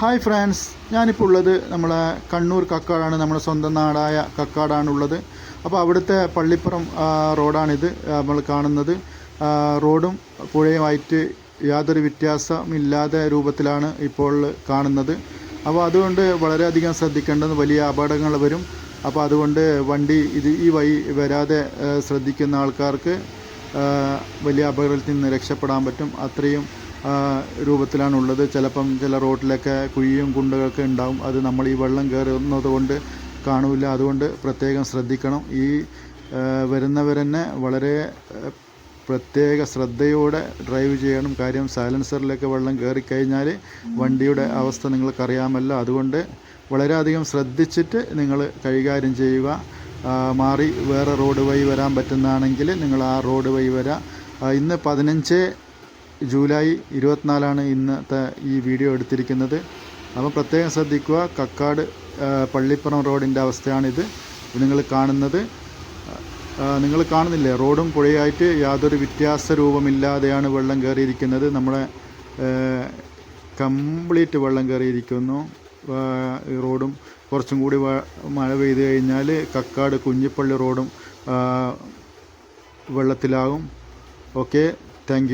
Hi France ഞാനിപ്പോൾ ഉള്ളത് നമ്മളെ കണ്ണൂർ കക്കാടാണ് നമ്മുടെ സ്വന്തം നാടായ കക്കാടാണുള്ളത്. അപ്പോൾ അവിടുത്തെ പള്ളിപ്പുറം റോഡാണിത്. നമ്മൾ കാണുന്നത്. റോഡും പുഴയുമായിട്ട് യാതൊരു വ്യത്യാസമില്ലാതെ രൂപത്തിലാണ് ഇപ്പോൾ കാണുന്നത്. അപ്പോൾ അതുകൊണ്ട് വളരെയധികം ശ്രദ്ധിക്കേണ്ടത് വലിയ അപകടങ്ങൾ വരും. അപ്പോൾ അതുകൊണ്ട് വണ്ടി ഇത് ഈ വഴി വരാതെ ശ്രദ്ധിക്കുന്ന ആൾക്കാർക്ക് വലിയ അപകടത്തിൽ നിന്ന് രക്ഷപ്പെടാൻ പറ്റും. അത്രയും രൂപത്തിലാണുള്ളത്. ചിലപ്പം ചില റോട്ടിലൊക്കെ കുഴിയും കുണ്ടുകളൊക്കെ ഉണ്ടാവും. അത് നമ്മൾ ഈ വെള്ളം കയറുന്നത് കൊണ്ട് കാണില്ല അതുകൊണ്ട് പ്രത്യേകം ശ്രദ്ധിക്കണം. ഈ വരുന്നവരെന്നെ വളരെ പ്രത്യേക ശ്രദ്ധയോടെ ഡ്രൈവ് ചെയ്യണം. കാര്യം സൈലൻസറിലൊക്കെ വെള്ളം കയറിക്കഴിഞ്ഞാൽ വണ്ടിയുടെ അവസ്ഥ നിങ്ങൾക്കറിയാമല്ലോ. അതുകൊണ്ട് വളരെയധികം ശ്രദ്ധിച്ചിട്ട് നിങ്ങൾ കൈകാര്യം ചെയ്യുക. മാറി വേറെ റോഡ് വഴി വരാൻ പറ്റുന്നതാണെങ്കിൽ നിങ്ങൾ ആ റോഡ് വഴി വരാം. ഇന്ന് പതിനഞ്ച് ജൂലൈ ഇരുപത്തിനാലാണ് ഇന്നത്തെ ഈ വീഡിയോ എടുത്തിരിക്കുന്നത്. അപ്പോൾ പ്രത്യേകം ശ്രദ്ധിക്കുക കക്കാട് പള്ളിപ്പുറം റോഡിന്റെ അവസ്ഥയാണിത്. നിങ്ങൾ കാണുന്നത്. നിങ്ങൾ കാണുന്നില്ലേ? റോഡും പുഴയായിട്ട് യാതൊരു വ്യത്യാസ രൂപമില്ലാതെയാണ് വെള്ളം കയറിയിരിക്കുന്നത്. നമ്മുടെ കംപ്ലീറ്റ് വെള്ളം കയറിയിരിക്കുന്നു. റോഡും കുറച്ചും കൂടി മഴ പെയ്തു കഴിഞ്ഞാൽ കക്കാട് കുഞ്ഞിപ്പള്ളി റോഡും വെള്ളത്തിലാകും. Okay thank